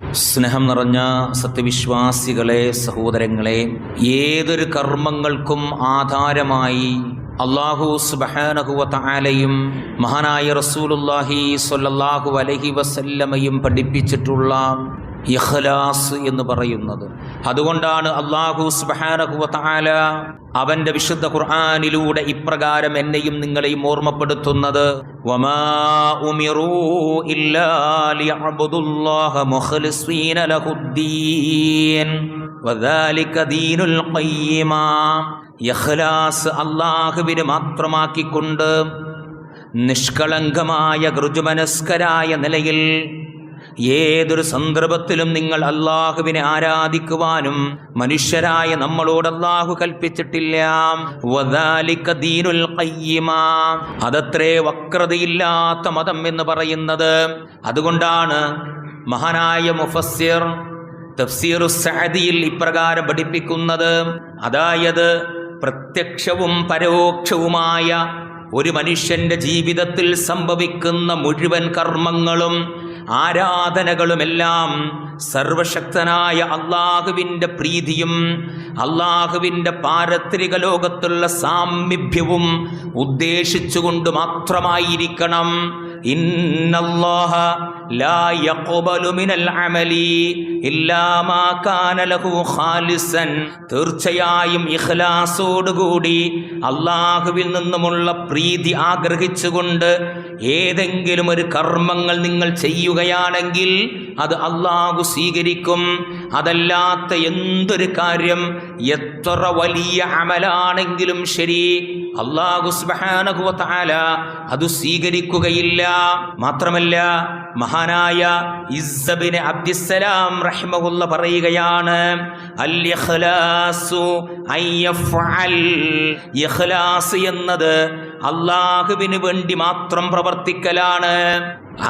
സ്നേഹം നിറഞ്ഞ സത്യവിശ്വാസികളെ സഹോദരങ്ങളെ ഏതൊരു കർമ്മങ്ങൾക്കും ആധാരമായി അള്ളാഹു സുബഹാനഹുവ താലയും മഹാനായ റസൂലുല്ലാഹി സൊല്ലാഹു അലഹി വസല്ലമയും പഠിപ്പിച്ചിട്ടുള്ള ഇഖ്ലാസ് എന്ന് പറയുന്നത്. അതുകൊണ്ടാണ് അള്ളാഹു സുബാനഹുല അവന്റെ വിശുദ്ധ ഖുർആാനിലൂടെ ഇപ്രകാരം എന്നെയും നിങ്ങളെയും ഓർമ്മപ്പെടുത്തുന്നത്. അള്ളാഹുവിന് മാത്രമാക്കിക്കൊണ്ട് നിഷ്കളങ്കമായ ഋജുമനസ്കരായ നിലയിൽ ഏതൊരു സന്ദർഭത്തിലും നിങ്ങൾ അള്ളാഹുവിനെ ആരാധിക്കുവാനും മനുഷ്യരായ നമ്മളോട് അള്ളാഹു കൽപ്പിച്ചിട്ടില്ല. അതത്രേ വക്രതയില്ലാത്ത മതം എന്ന് പറയുന്നത്. അതുകൊണ്ടാണ് മഹാനായ മുഫസ്സിർ തഫ്സീർ ഇപ്രകാരം പഠിപ്പിക്കുന്നത്. അതായത് പ്രത്യക്ഷവും പരോക്ഷവുമായ ഒരു മനുഷ്യന്റെ ജീവിതത്തിൽ സംഭവിക്കുന്ന മുഴുവൻ കർമ്മങ്ങളും ആരാധനകളുമെല്ലാം സർവശക്തനായ അള്ളാഹുവിന്റെ പ്രീതിയും അള്ളാഹുവിന്റെ പാരത്രിക ലോകത്തുള്ള സാമീപ്യവും ഉദ്ദേശിച്ചുകൊണ്ട് മാത്രമായിരിക്കണം. ഇന്നല്ലാഹ തീർച്ചയായും ഇഖ്ലാസോടുകൂടി അള്ളാഹുവിൽ നിന്നുമുള്ള പ്രീതി ആഗ്രഹിച്ചുകൊണ്ട് ഏതെങ്കിലും ഒരു കർമ്മങ്ങൾ നിങ്ങൾ ചെയ്യുകയാണെങ്കിൽ അത് അള്ളാഹു സ്വീകരിക്കും. അതല്ലാത്ത എന്തൊരു കാര്യം? എത്ര വലിയ അമലാണെങ്കിലും ശരി. അള്ളാഹു സുബ്ഹാനഹു വ അത് സ്വീകരിക്കുകയില്ല. മാത്രമല്ല മഹാനായ ഇസ്സബിന് അബ്ദിസ്സലാം റഹ്മഹുല്ല പറയുകയാണ് അൽ ഇഖ്ലാസു എന്നത് അള്ളാഹുവിന് വേണ്ടി മാത്രം പ്രവർത്തിക്കലാണ്.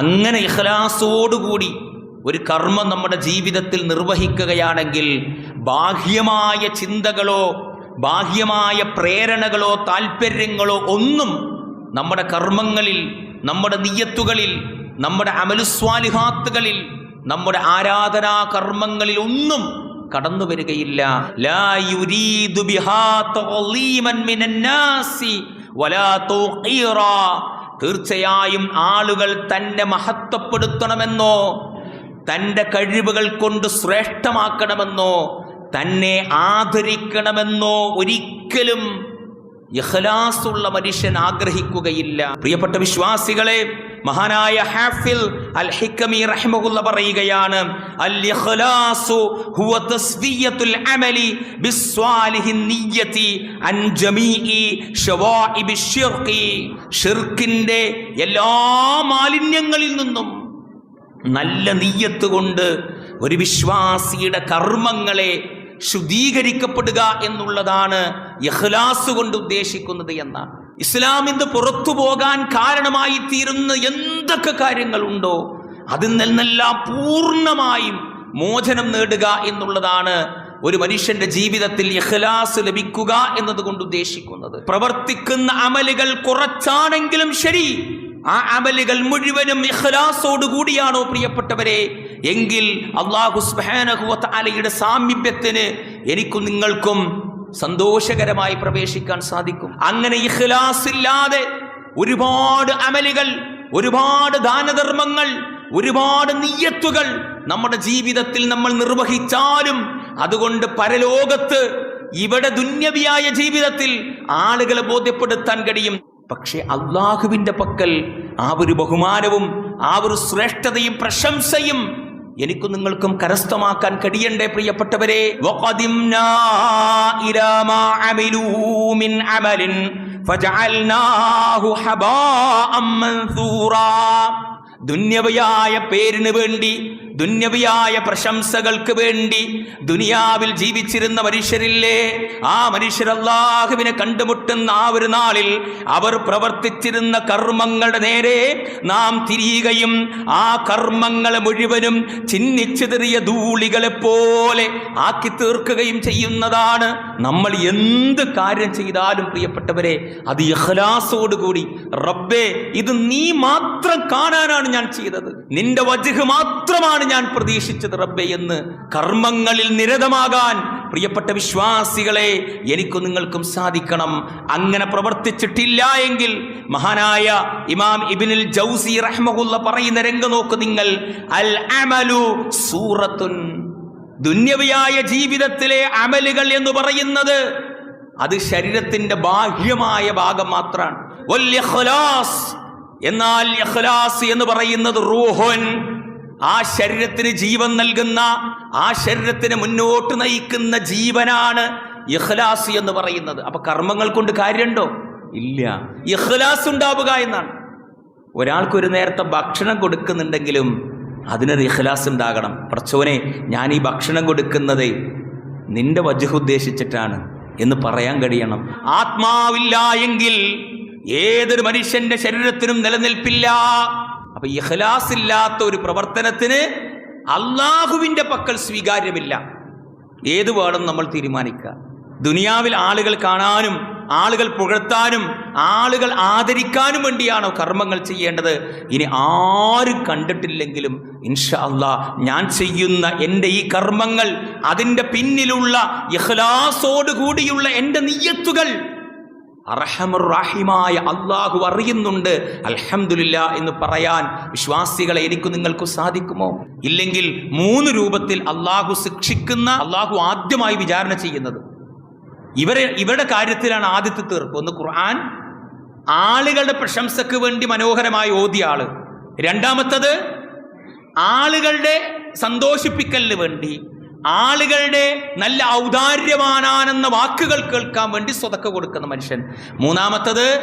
അങ്ങനെ ഇഖ്ലാസോടുകൂടി ഒരു കർമ്മം നമ്മുടെ ജീവിതത്തിൽ നിർവഹിക്കുകയാണെങ്കിൽ ബാഹ്യമായ ചിന്തകളോ ബാഹ്യമായ പ്രേരണകളോ താല്പര്യങ്ങളോ ഒന്നും നമ്മുടെ കർമ്മങ്ങളിൽ നമ്മുടെ നിയ്യത്തുകളിൽ നമ്മുടെ അമലുസ്വാലിഹാത്തുകളിൽ നമ്മുടെ ആരാധനാ കർമ്മങ്ങളിൽ ഒന്നും കടന്നു വരികയില്ല. തീർച്ചയായും ആളുകൾ തന്നെ മഹത്വപ്പെടുത്തണമെന്നോ തന്റെ കഴിവുകൾ കൊണ്ട് ശ്രേഷ്ഠമാക്കണമെന്നോ തന്നെ ആദരിക്കണമെന്നോ ഒരിക്കലും ഇഹ്ലാസുള്ള മനുഷ്യൻ ആഗ്രഹിക്കുകയില്ല. പ്രിയപ്പെട്ട വിശ്വാസികളെ മഹാനായ ഹാഫിൽ അൽ ഹിക്കമി റഹ്മുല്ല പറയുകയാണ് അൽ ഇഖ്ലാസു ഹുവ തസ്ദിയത്തുൽ അമലി ബിസ്വാലിഹി നിയ്യതി അൻ ജമീഇ ഷവാഇബി ശിർഖി. എല്ലാ മാലിന്യങ്ങളിൽ നിന്നും നല്ല നീയത്ത് കൊണ്ട് ഒരു വിശ്വാസിയുടെ കർമ്മങ്ങളെ ശുദ്ധീകരിക്കപ്പെടുക എന്നുള്ളതാണ് ഇഖ്ലാസ് കൊണ്ട് ഉദ്ദേശിക്കുന്നത് എന്നാണ്. ഇസ്ലാമിന്ന് പുറത്തു പോകാൻ കാരണമായി തീരുന്ന എന്തൊക്കെ കാര്യങ്ങളുണ്ടോ അതിൽ നിന്നെല്ലാം പൂർണമായും മോചനം നേടുക എന്നുള്ളതാണ് ഒരു മനുഷ്യന്റെ ജീവിതത്തിൽ ഇഖ്ലാസ് ലഭിക്കുക എന്നതുകൊണ്ട് ഉദ്ദേശിക്കുന്നത്. പ്രവർത്തിക്കുന്ന അമലുകൾ കുറച്ചാണെങ്കിലും ശരി ആ അമലുകൾ മുഴുവനും ഇഖ്ലാസോട് കൂടിയാണോ പ്രിയപ്പെട്ടവരെ? എങ്കിൽ അള്ളാഹു തആലയുടെ സാമീപ്യത്തിന് എനിക്കും നിങ്ങൾക്കും സന്തോഷകരമായി പ്രവേശിക്കാൻ സാധിക്കും. അങ്ങനെ ഇഖ്ലാസ് ഇല്ലാതെ ഒരുപാട് അമലുകൾ ഒരുപാട് ദാനധർമ്മങ്ങൾ ഒരുപാട് നീയത്തുകൾ നമ്മുടെ ജീവിതത്തിൽ നമ്മൾ നിർവഹിച്ചാലും അതുകൊണ്ട് പരലോകത്ത് ഇവിടെ ദുന്യവിയായ ജീവിതത്തിൽ ആളുകളെ ബോധ്യപ്പെടുത്താൻ കഴിയും. പക്ഷെ അള്ളാഹുവിന്റെ പക്കൽ ആ ഒരു ബഹുമാനവും ആ ഒരു ശ്രേഷ്ഠതയും പ്രശംസയും എനിക്കും നിങ്ങൾക്കും കരസ്ഥമാക്കാൻ കഴിയണ്ടേ പ്രിയപ്പെട്ടവരെ? ദുന്യവയായ പേരിന് വേണ്ടി ദുന്യവിയായ പ്രശംസകൾക്ക് വേണ്ടി ദുനിയാവിൽ ജീവിച്ചിരുന്ന മനുഷ്യരില്ലേ? ആ മനുഷ്യർ അള്ളാഹുവിനെ കണ്ടുമുട്ടുന്ന ആ ഒരു നാളിൽ അവർ പ്രവർത്തിച്ചിരുന്ന കർമ്മങ്ങളുടെ നേരെ നാം തിരിയുകയും ആ കർമ്മങ്ങൾ മുഴുവനും ചിന്നിച്ചെറിയ ധൂളികളെ പോലെ ആക്കി തീർക്കുകയും ചെയ്യുന്നതാണ് നമ്മൾ എന്ത് കാര്യം ചെയ്താലും പ്രിയപ്പെട്ടവരെ അത് ഇഖ്ലാസോടുകൂടി. റബ്ബേ ഇത് നീ മാത്രം കാണാനാണ് ഞാൻ ചെയ്തത്. നിന്റെ വജഹ് മാത്രമാണ് ഞാൻ പ്രതീക്ഷിച്ചത് റബ്ബെ എന്ന് കർമ്മങ്ങളിൽ നിരതമാകാൻ പ്രിയപ്പെട്ട വിശ്വാസികളെ എനിക്കും നിങ്ങൾക്കും സാധിക്കണം അങ്ങനെ പ്രവർത്തിച്ചിട്ടില്ല എങ്കിൽ മഹാനായ ഇമാം ഇബിനിൽ ജൗസി റഹ്മുള്ള പറയുന്ന രംഗം നോക്ക് നിങ്ങൾ അൽ അമലു സൂറത്തുൻ ദുന്യവിയായ ജീവിതത്തിലെ അമലുകൾ എന്ന് പറയുന്നത് അത് ശരീരത്തിന്റെ ബാഹ്യമായ ഭാഗം മാത്രമാണ്. എന്നാൽ എന്ന് പറയുന്നത് റൂഹുൻ ആ ശരീരത്തിന് ജീവൻ നൽകുന്ന ആ ശരീരത്തിന് മുന്നോട്ട് നയിക്കുന്ന ജീവനാണ് ഇഖ്ലാസ് എന്ന് പറയുന്നത്. അപ്പൊ കർമ്മങ്ങൾ കൊണ്ട് കാര്യമുണ്ടോ ഇല്ല. ഇഖ്ലാസ് ഉണ്ടാവുക എന്നാണ്. ഒരാൾക്കൊരു നേരത്തെ ഭക്ഷണം കൊടുക്കുന്നുണ്ടെങ്കിലും അതിനൊരു ഇഖ്ലാസ് ഉണ്ടാകണം. പ്രച്ചോനെ ഞാൻ ഈ ഭക്ഷണം കൊടുക്കുന്നത് നിന്റെ വജുഹ് ഉദ്ദേശിച്ചിട്ടാണ് എന്ന് പറയാൻ കഴിയണം. ആത്മാവില്ല എങ്കിൽ ഏതൊരു മനുഷ്യന്റെ ശരീരത്തിനും നിലനിൽപ്പില്ല. അപ്പൊ ഇഖ്ലാസ് ഇല്ലാത്ത ഒരു പ്രവർത്തനത്തിന് അള്ളാഹുവിന്റെ പക്കൽ സ്വീകാര്യമില്ല. ഏത് വേണം നമ്മൾ തീരുമാനിക്കുക. ദുനിയാവിൽ ആളുകൾ കാണാനും ആളുകൾ പുകഴ്ത്താനും ആളുകൾ ആദരിക്കാനും വേണ്ടിയാണോ കർമ്മങ്ങൾ ചെയ്യേണ്ടത്? ഇനി ആരും കണ്ടിട്ടില്ലെങ്കിലും ഇൻഷല്ല ഞാൻ ചെയ്യുന്ന എന്റെ ഈ കർമ്മങ്ങൾ അതിന്റെ പിന്നിലുള്ള ഇഖ്ലാസോട് കൂടിയുള്ള എന്റെ നീയത്തുകൾ അർഹമുറാഹിമായ അള്ളാഹു അറിയുന്നുണ്ട്. അൽഹംദുലില്ല എന്ന് പറയാൻ വിശ്വാസികളെ എനിക്ക് നിങ്ങൾക്ക് സാധിക്കുമോ? ഇല്ലെങ്കിൽ മൂന്ന് രൂപത്തിൽ അള്ളാഹു ശിക്ഷിക്കുന്ന അള്ളാഹു ആദ്യമായി വിചാരണ ചെയ്യുന്നത്. ഇവരെ ഇവരുടെ കാര്യത്തിലാണ് ആദ്യത്തെ തീർപ്പ്. ഒന്ന് ഖുർആൻ. ആളുകളുടെ പ്രശംസക്ക് വേണ്ടി മനോഹരമായി ഓതിയ ആൾ. രണ്ടാമത്തത് ആളുകളുടെ സന്തോഷിപ്പിക്കലിന് വേണ്ടി. ആളുകളുടെ നല്ല ഔദാര്യമാനാനെന്ന വാക്കുകൾ കേൾക്കാൻ വേണ്ടി സ്വതക്ക കൊടുക്കുന്ന മനുഷ്യൻ. മൂന്നാമത്തത്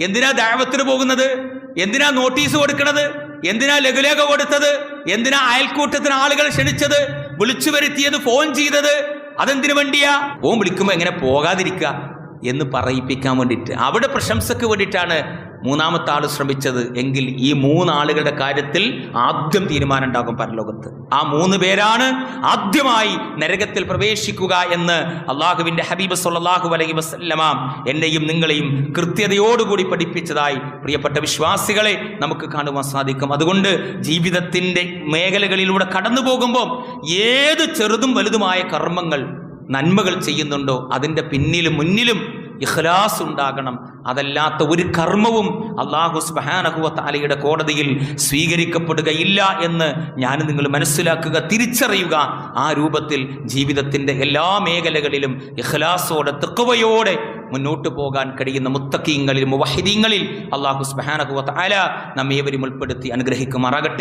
എന്തിനാ ദാവത്തിന് പോകുന്നത്? എന്തിനാ നോട്ടീസ് കൊടുക്കുന്നത് എന്തിനാ ലഘുലേഖ കൊടുത്തത്? എന്തിനാ അയൽക്കൂട്ടത്തിന് ആളുകൾ ക്ഷണിച്ചത്? വിളിച്ചു വരുത്തിയത് ഫോൺ ചെയ്തത്? അതെന്തിനു വേണ്ടിയാ? ഫോൺ വിളിക്കുമ്പോൾ എങ്ങനെ പോകാതിരിക്കുക എന്ന് പറയിപ്പിക്കാൻ വേണ്ടിയിട്ട്. അവിടെ പ്രശംസക്ക് വേണ്ടിയിട്ടാണ് മൂന്നാമത്തെ ആൾ ശ്രമിച്ചത് എങ്കിൽ ഈ മൂന്നാളുകളുടെ കാര്യത്തിൽ ആദ്യം തീരുമാനം ഉണ്ടാകും പരലോകത്ത്. ആ മൂന്ന് പേരാണ് ആദ്യമായി നരകത്തിൽ പ്രവേശിക്കുക എന്ന് അള്ളാഹുവിന്റെ ഹബീബ് സല്ലല്ലാഹു അലൈഹി വസല്ലമ എന്നെയും നിങ്ങളെയും കൃത്യതയോടുകൂടി പഠിപ്പിച്ചതായി പ്രിയപ്പെട്ട വിശ്വാസികളെ നമുക്ക് കാണുവാൻ സാധിക്കും. അതുകൊണ്ട് ജീവിതത്തിന്റെ മേഖലകളിലൂടെ കടന്നു പോകുമ്പോൾ ഏത് ചെറുതും വലുതുമായ കർമ്മങ്ങൾ നന്മകൾ ചെയ്യുന്നുണ്ടോ അതിന്റെ പിന്നിലും മുന്നിലും ഇഖ്ലാസ് ഉണ്ടാകണം. അതല്ലാത്ത ഒരു കർമ്മവും അള്ളാഹു സുബാനഹുവ താലയുടെ കോടതിയിൽ സ്വീകരിക്കപ്പെടുകയില്ല എന്ന് ഞാൻ നിങ്ങൾ മനസ്സിലാക്കുക തിരിച്ചറിയുക. ആ രൂപത്തിൽ ജീവിതത്തിന്റെ എല്ലാ മേഖലകളിലും ഇഖ്ലാസോടെ തെക്കുവയോടെ മുന്നോട്ട് പോകാൻ കഴിയുന്ന മുത്തക്കീങ്ങളിൽ മുവഹിദീങ്ങളിൽ അള്ളാഹു സുബാനഹുവ താല നമ്മേവരും ഉൾപ്പെടുത്തി അനുഗ്രഹിക്കുമാറാകട്ടെ.